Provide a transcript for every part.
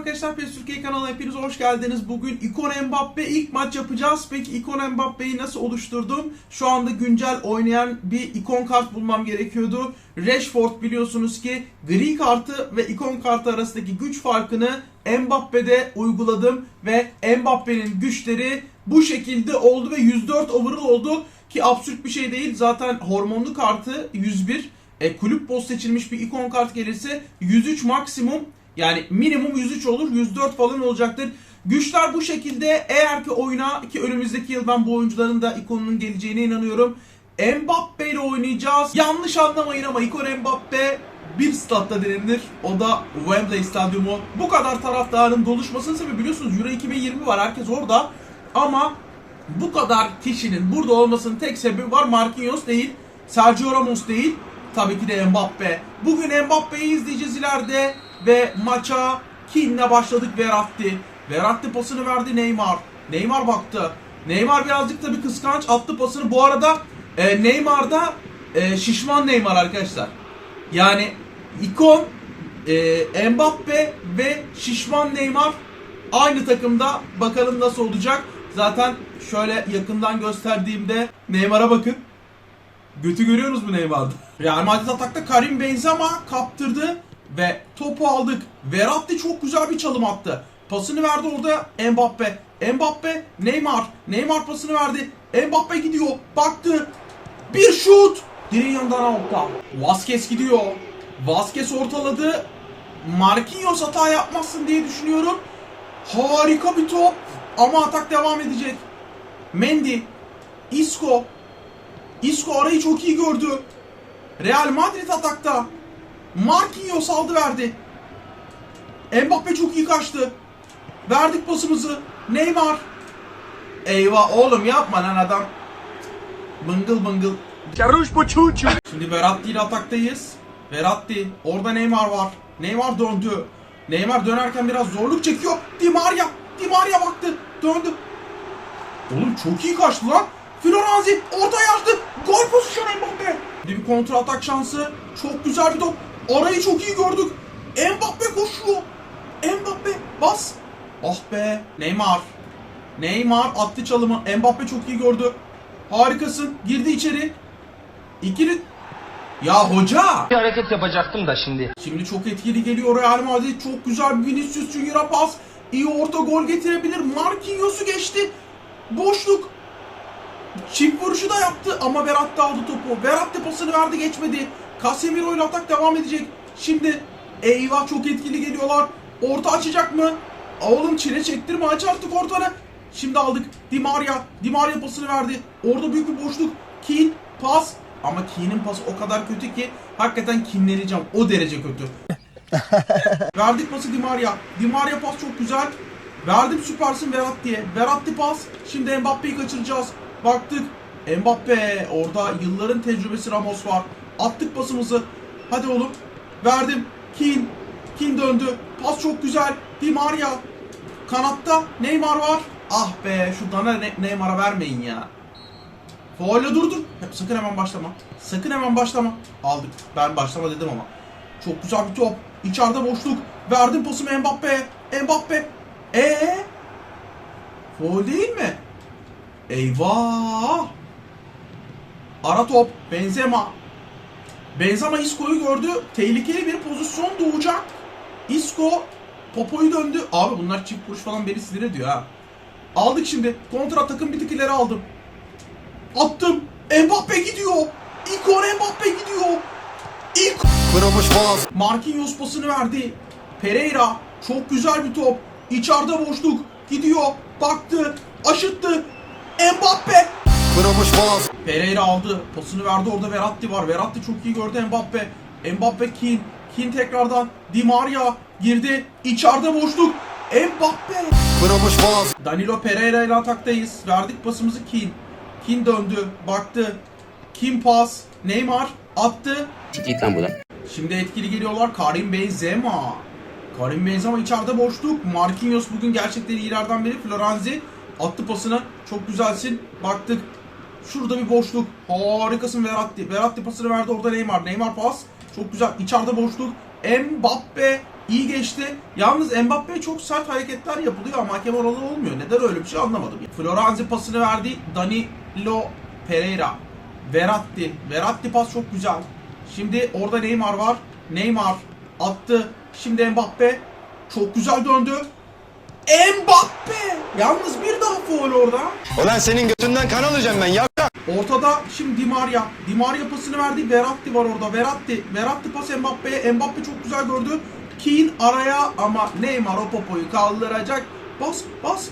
arkadaşlar PES Türkiye kanalına hepiniz hoş geldiniz. Bugün İkon Mbappe ilk maç yapacağız. Peki İkon Mbappe'yi nasıl oluşturdum? Şu anda güncel oynayan bir ikon kart bulmam gerekiyordu. Rashford biliyorsunuz ki gri kartı ve ikon kartı arasındaki güç farkını Mbappe'de uyguladım ve Mbappe'nin güçleri bu şekilde oldu ve 104 overall oldu ki absürt bir şey değil. Zaten hormonlu kartı 101. E, kulüp boss seçilmiş bir ikon kart gelirse 103 maksimum yani minimum 103 olur 104 falan olacaktır. Güçler bu şekilde eğer ki oyuna ki önümüzdeki yıl ben bu oyuncuların da ikonunun geleceğine inanıyorum. Mbappe ile oynayacağız. Yanlış anlamayın ama ikon Mbappe bir statta denilir. O da Wembley Stadyumu. Bu kadar taraftarın doluşmasının sebebi biliyorsunuz Euro 2020 var. Herkes orada. Ama bu kadar kişinin burada olmasının tek sebebi var. Marquinhos değil. Sergio Ramos değil. Tabii ki de Mbappe. Bugün Mbappe'yi izleyeceğiz ileride. Ve maça Kin'le başladık Verratti. Verratti pasını verdi Neymar. Neymar baktı. Neymar birazcık da bir kıskanç attı pasını. Bu arada e, Neymar da e, şişman Neymar arkadaşlar. Yani ikon e, Mbappe ve şişman Neymar aynı takımda. Bakalım nasıl olacak. Zaten şöyle yakından gösterdiğimde Neymar'a bakın. Götü görüyorsunuz mu Neymar'da? Real Madrid atakta Karim Benzema kaptırdı ve topu aldık. Verratti çok güzel bir çalım attı. Pasını verdi orada Mbappe. Mbappe, Neymar. Neymar pasını verdi. Mbappe gidiyor. Baktı. Bir şut. Direğin yanından altta. Vasquez gidiyor. Vasquez ortaladı. Marquinhos hata yapmazsın diye düşünüyorum. Harika bir top. Ama atak devam edecek. Mendy. Isco. Isco arayı çok iyi gördü. Real Madrid atakta. Marquinhos aldı verdi. Mbappe çok iyi kaçtı. Verdik pasımızı. Neymar. Eyvah oğlum yapma lan adam. Bıngıl bıngıl. Şimdi Verratti ile ataktayız. Verratti. Orada Neymar var. Neymar döndü. Neymar dönerken biraz zorluk çekiyor. Di Maria. Di Maria baktı. Döndü. Oğlum çok iyi kaçtı lan. Florenzi ortaya açtı. Gol pozisyonu Mbappe. Bir kontrol atak şansı. Çok güzel bir top. Arayı çok iyi gördük. Mbappe koşuyor. Mbappe bas. Ah be. Neymar. Neymar attı çalımı. Mbappe çok iyi gördü. Harikasın. Girdi içeri. İkili... Ya hoca! bir hareket yapacaktım da şimdi. Şimdi çok etkili geliyor Real Madrid. Çok güzel bir Vinicius Junior'a pas. İyi orta gol getirebilir. Marquinhos'u geçti. Boşluk. Çift vuruşu da yaptı ama Verratti aldı topu. Verratti pasını verdi geçmedi. Casemiro ile atak devam edecek. Şimdi eyvah çok etkili geliyorlar. Orta açacak mı? Oğlum çile çektirme aç artık ortanı. Şimdi aldık. Di Maria. Di Maria pasını verdi. Orada büyük bir boşluk. Keane pas. Ama Keane'in pası o kadar kötü ki hakikaten kinleneceğim. O derece kötü. Verdik pası Di Maria. Di Maria pas çok güzel. Verdim süpersin Verratti'ye. Verratti pas. Şimdi Mbappe'yi kaçıracağız. Baktık. Mbappe. Orada yılların tecrübesi Ramos var. Attık pasımızı. Hadi oğlum. Verdim. Kin. Kin döndü. Pas çok güzel. Di Maria. Kanatta Neymar var. Ah be şu dana Ne- Neymar'a vermeyin ya. Faulle dur dur. Sakın hemen başlama. Sakın hemen başlama. Aldık. Ben başlama dedim ama. Çok güzel bir top. İçeride boşluk. Verdim pasımı Mbappe'ye. Mbappe. Ee? Foul değil mi? Eyvah. Ara top. Benzema. Benzema Isco'yu gördü. Tehlikeli bir pozisyon doğacak. Isco Popo'yu döndü. Abi bunlar çift vuruş falan beni sinir ediyor ha. Aldık şimdi. Kontra takım bir tık ileri aldım. Attım. Mbappe gidiyor. İkon Mbappe gidiyor. İlk Kırılmış boğaz. Marquinhos pasını verdi. Pereira çok güzel bir top. İçeride boşluk. Gidiyor. Baktı. Aşıttı. Mbappe. Kırılmış boğaz. Pereira aldı. Pasını verdi orada Verratti var. Verratti çok iyi gördü Mbappe. Mbappe Kin. Kin tekrardan. Di Maria girdi. İçeride boşluk. Mbappe. Kırılmış boğaz. Danilo Pereira ile ataktayız. Verdik pasımızı Kin. Kin döndü. Baktı. Kim pas. Neymar attı. Git lan buradan. Şimdi etkili geliyorlar. Karim Benzema. Karim Benzema içeride boşluk. Marquinhos bugün gerçekten iyilerden biri. Florenzi attı pasını. Çok güzelsin. Baktık. Şurada bir boşluk. Harikasın Verratti. Verratti pasını verdi orada Neymar. Neymar pas. Çok güzel. İçeride boşluk. Mbappe iyi geçti. Yalnız Mbappe'ye çok sert hareketler yapılıyor ama hakem oralı olmuyor. Neden öyle bir şey anlamadım. Floranzi pasını verdi. Danilo Pereira. Verratti. Verratti pas çok güzel. Şimdi orada Neymar var. Neymar attı. Şimdi Mbappe çok güzel döndü. Mbappe! Yalnız bir daha foul orada. Ulan senin götünden kan alacağım ben ya. Ortada şimdi Di Maria. Di Maria pasını verdi. Verratti var orada. Verratti. Verratti pas Mbappe'ye. Mbappe çok güzel gördü. Keane araya ama Neymar o popoyu kaldıracak. Bas, bas,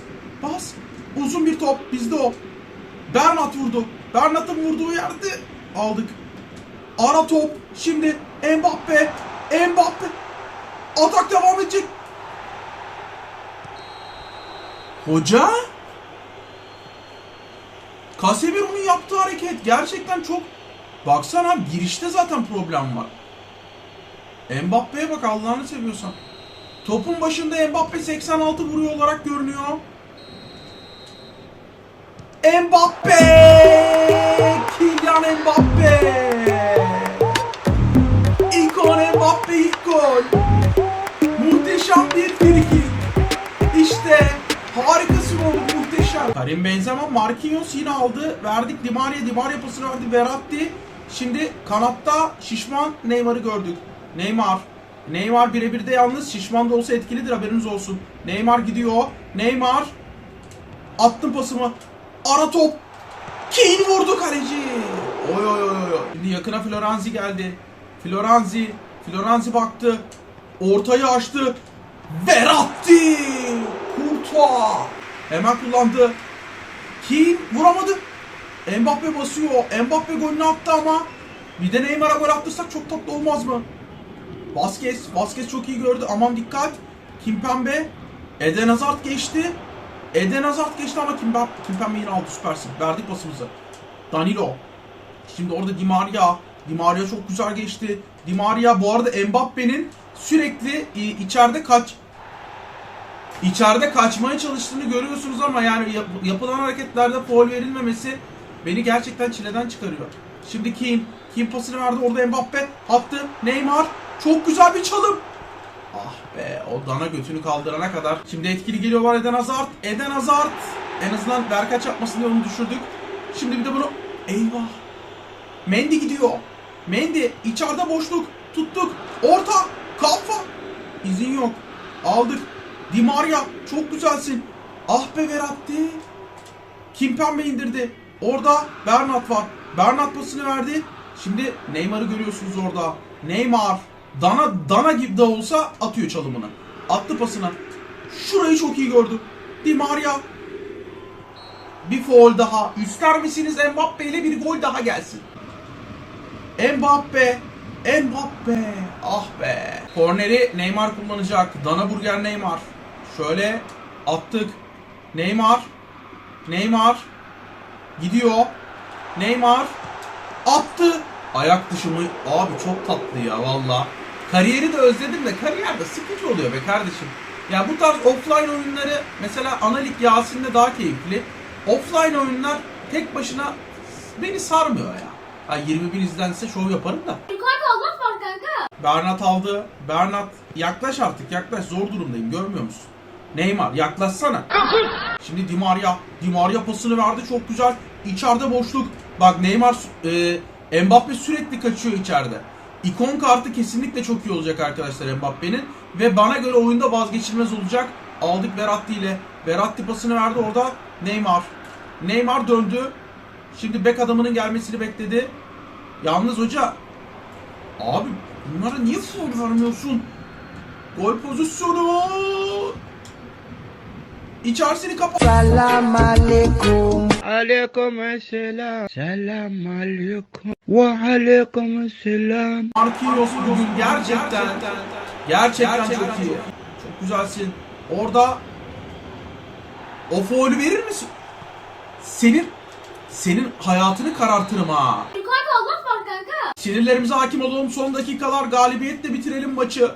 bas. Uzun bir top. Bizde o. Bernat vurdu. Bernat'ın vurduğu yerde aldık. Ara top. Şimdi Mbappe. Mbappe. Atak devam edecek. Hoca? Casemiro'nun yaptığı hareket gerçekten çok... Baksana girişte zaten problem var. Mbappe'ye bak Allah'ını seviyorsan. Topun başında Mbappe 86 vuruyor olarak görünüyor. Mbappe! Kylian Mbappe! İkon Mbappe ilk gol. Muhteşem bir frikik. İşte oğlum muhteşem. Karim Benzema Marquinhos yine aldı. Verdik Di Maria, Di Maria pasını verdi Verratti. Şimdi kanatta şişman Neymar'ı gördük. Neymar. Neymar birebir de yalnız şişman da olsa etkilidir haberiniz olsun. Neymar gidiyor. Neymar. Attım pasımı. Ara top. Kane vurdu kaleci. Oy oy oy oy. Şimdi yakına Floranzi geldi. Floranzi. Floranzi baktı. Ortayı açtı. Verratti. Courtois. Hemen kullandı. Kane vuramadı. Mbappe basıyor. Mbappe golünü attı ama bir de Neymar'a gol attırsak çok tatlı olmaz mı? Vasquez. Vasquez çok iyi gördü. Aman dikkat. Kimpembe. Eden Hazard geçti. Eden Hazard geçti ama Kimpembe, Kimpembe yine aldı süpersin. Verdik pasımızı. Danilo. Şimdi orada Di Maria. Di Maria çok güzel geçti. Di Maria bu arada Mbappe'nin sürekli içeride kaç içeride kaçmaya çalıştığını görüyorsunuz ama yani yap- yapılan hareketlerde foul verilmemesi beni gerçekten çileden çıkarıyor. Şimdi Kim, Kim pasını verdi orada Mbappe attı. Neymar çok güzel bir çalım. Ah be o dana götünü kaldırana kadar. Şimdi etkili geliyorlar Eden Hazard. Eden Hazard. En azından Berkaç yapmasın diye onu düşürdük. Şimdi bir de bunu eyvah. Mendy gidiyor. Mendy içeride boşluk. Tuttuk. Orta. Kafa. İzin yok. Aldık. Di Maria çok güzelsin. Ah be Verratti. Kimpembe indirdi. Orada Bernat var. Bernat pasını verdi. Şimdi Neymar'ı görüyorsunuz orada. Neymar. Dana dana gibi de olsa atıyor çalımını. Attı pasını. Şurayı çok iyi gördü. Di Maria. Bir foul daha. İster misiniz Mbappe ile bir gol daha gelsin. Mbappe. Mbappe. Ah be. Korneri Neymar kullanacak. Dana Burger Neymar. Şöyle attık. Neymar. Neymar. Gidiyor. Neymar. Attı. Ayak dışı mı? Abi çok tatlı ya valla. Kariyeri de özledim de kariyerde sıkıcı oluyor be kardeşim. Ya bu tarz offline oyunları mesela Analik Yasin'de daha keyifli. Offline oyunlar tek başına beni sarmıyor ya. Ha 20 bin izlense şov yaparım da. Yukarıda Allah var kanka. Bernat aldı. Bernat yaklaş artık yaklaş zor durumdayım görmüyor musun? Neymar yaklaşsana. Şimdi Di Maria. Di Maria pasını verdi çok güzel. İçeride boşluk. Bak Neymar e, Mbappe sürekli kaçıyor içeride. İkon kartı kesinlikle çok iyi olacak arkadaşlar Mbappe'nin. Ve bana göre oyunda vazgeçilmez olacak. Aldık Verratti ile. Verratti pasını verdi orada. Neymar. Neymar döndü. Şimdi bek adamının gelmesini bekledi. Yalnız hoca Abi bunlara niye foul vermiyorsun? Gol pozisyonu. İçerisini kapat. Salam alaikum. Aleyküm selam. Selam aleyküm. Ve aleyküm selam. Marquinhos bugün gerçekten gerçekten çok iyi. Çok güzelsin. Orada o faulü verir misin? Senin senin hayatını karartırım ha. Yukarıda Allah var kanka. Sinirlerimize hakim olalım. Son dakikalar galibiyetle bitirelim maçı.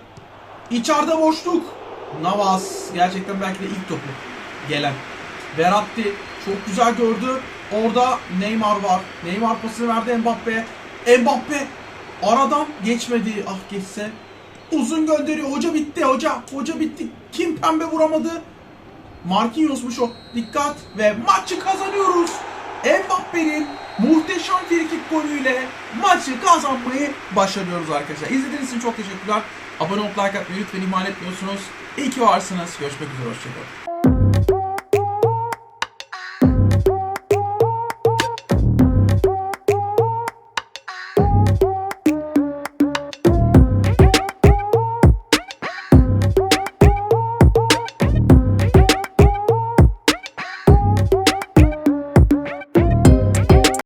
İçeride boşluk. Navas gerçekten belki de ilk topu gelen. Verratti çok güzel gördü. Orada Neymar var. Neymar pasını verdi Mbappe. Mbappe aradan geçmedi. Ah geçse. Uzun gönderiyor. Hoca bitti hoca. Hoca bitti. Kim pembe vuramadı? Marquinhos'muş o. Dikkat ve maçı kazanıyoruz. Mbappe'nin muhteşem frikik golüyle maçı kazanmayı başarıyoruz arkadaşlar. İzlediğiniz için çok teşekkürler. Abone olup like atmayı lütfen ihmal etmiyorsunuz. İyi ki varsınız. Görüşmek üzere. Hoşçakalın.